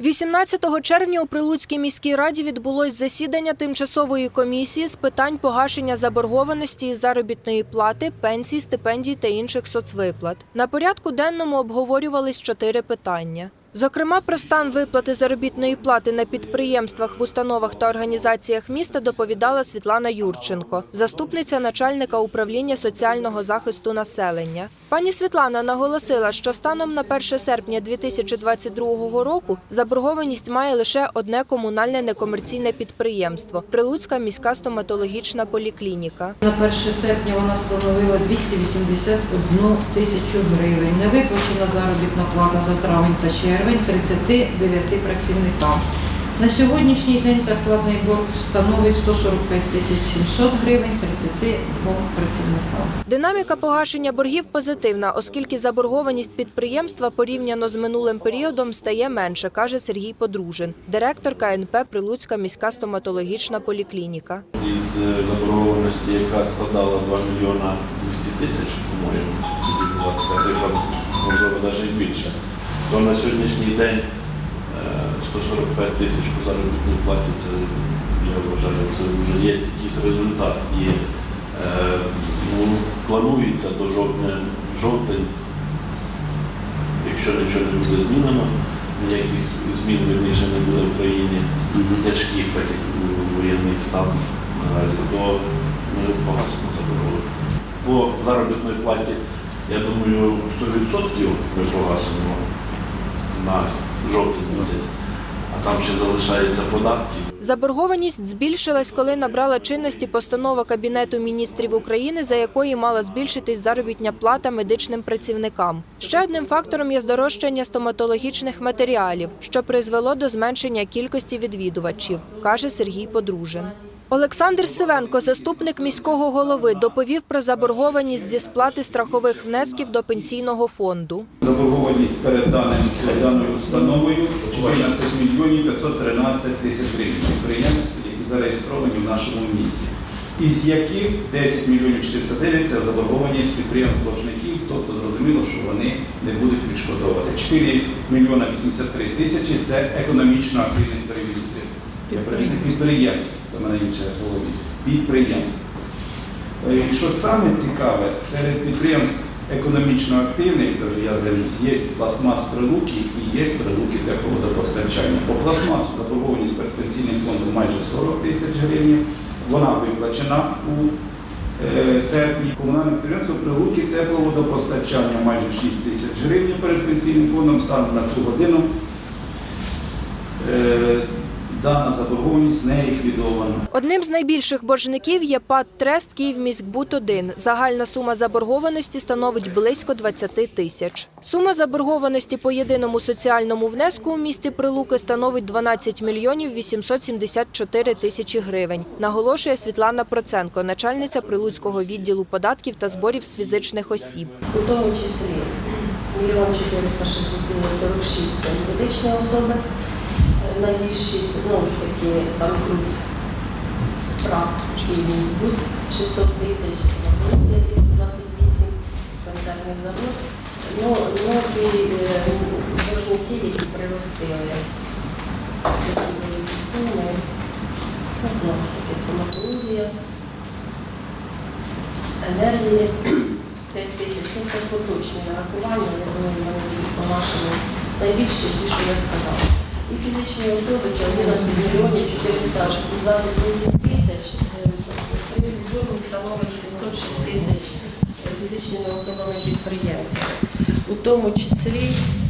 18 червня у Прилуцькій міській раді відбулось засідання тимчасової комісії з питань погашення заборгованості із заробітної плати, пенсій, стипендій та інших соцвиплат. На порядку денному обговорювались чотири питання. Зокрема, про стан виплати заробітної плати на підприємствах, в установах та організаціях міста доповідала Світлана Юрченко, заступниця начальника управління соціального захисту населення. Пані Світлана наголосила, що станом на 1 серпня 2022 року заборгованість має лише одне комунальне некомерційне підприємство Прилуцька міська стоматологічна поліклініка. На 1 серпня вона становила 281 тисячу гривень. Не виплачена заробітна плата за травень та червень 39 працівникам. На сьогоднішній день зарплатний борг становить 145 тисяч 700 гривень 32 працівникам. Динаміка погашення боргів позитивна, оскільки заборгованість підприємства порівняно з минулим періодом стає менше, каже Сергій Подружин, директор КНП Прилуцька міська стоматологічна поліклініка. із е, заборгованості, яка складала 2 мільйона 200 тисяч, по-моєму, така цифра, можливо, навіть більше, то на сьогоднішній день е, 145 тисяч по заробітній платі, це, я вважаю, це вже є якийсь результат. І е, ну, планується до жовтня, жовтень, якщо нічого не буде змінено, ніяких змін вірніше не буде в країні тяжких, так як воєнний стан наразі, то ми погасимо заборгованість. По заробітної платі, я думаю, 100% ми погасимо на жовтень місяць, а там ще залишаються податки. Заборгованість збільшилась, коли набрала чинності постанова Кабінету міністрів України, за якої мала збільшитись заробітня плата медичним працівникам. Ще одним фактором є здорожчання стоматологічних матеріалів, що призвело до зменшення кількості відвідувачів, каже Сергій Подружин. Олександр Сивенко, заступник міського голови, доповів про заборгованість зі сплати страхових внесків до пенсійного фонду. Заборгованість перед даним даною установою 14 мільйонів 513 тисяч гривень підприємств, які зареєстровані в нашому місті. Із яких 10 мільйонів 409 – це заборгованість підприємств боржників, тобто зрозуміло, що вони не будуть відшкодовувати. 4 мільйона 83 тисячі – це активних перевізників. Підприємств. Підприємств, це мене інше голові. Підприємств. Е, І що саме цікаве, серед підприємств економічно активних, це вже я звернусь, є пластмас прилуки і є прилуки тепловодопостачання. По пластмасу заборгованість перед пенсійним фондом майже 40 тисяч гривень. Вона виплачена у е, серпні. Комунальне підприємство прилуки тепловодопостачання майже 6 тисяч гривень перед пенсійним фондом станом на цю годину. Дана заборгованість не ліквідована. Одним з найбільших боржників є ПАД Трест «Київміськбуд-1». Загальна сума заборгованості становить близько 20 тисяч. Сума заборгованості по єдиному соціальному внеску у місті Прилуки становить 12 мільйонів 874 тисячі гривень, наголошує Світлана Проценко, начальниця Прилуцького відділу податків та зборів з фізичних осіб. у тому числі мільйон 446 це юридичні особи. Найбільші, знову ж таки, банкрут ПРАТ Київміськбуд 600 тисяч, Банкрут 228, концертний завод. Ну, нові е, боржники, які приростили такі великі суми, ну, знову ж таки, стоматологія, енергії. 5 тисяч, ну це поточні нарахування, я думаю, вони по нашому найбільше, ті, що я сказала. І фізичні особи це 11 мільйонів 428 тисяч, при збору становить 706 тисяч фізичними особами підприємців, У тому числі е,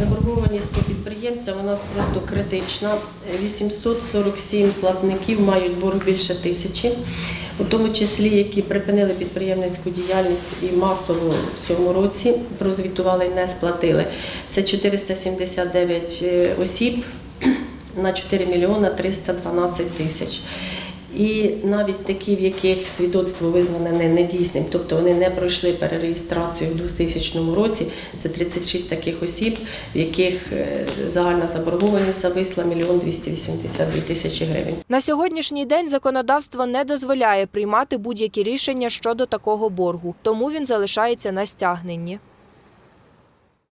заборгованість по підприємцям у нас просто критична. 847 платників мають борг більше тисячі, у тому числі, які припинили підприємницьку діяльність і масово в цьому році прозвітували і не сплатили. Це 479 осіб на 4 мільйона 312 тисяч. І навіть такі, в яких свідоцтво визнане недійсним, тобто вони не пройшли перереєстрацію в 2000 році, це 36 таких осіб, в яких е, загальна заборгованість зависла 1 282 тисячі гривень. На сьогоднішній день законодавство не дозволяє приймати будь-які рішення щодо такого боргу, тому він залишається на стягненні.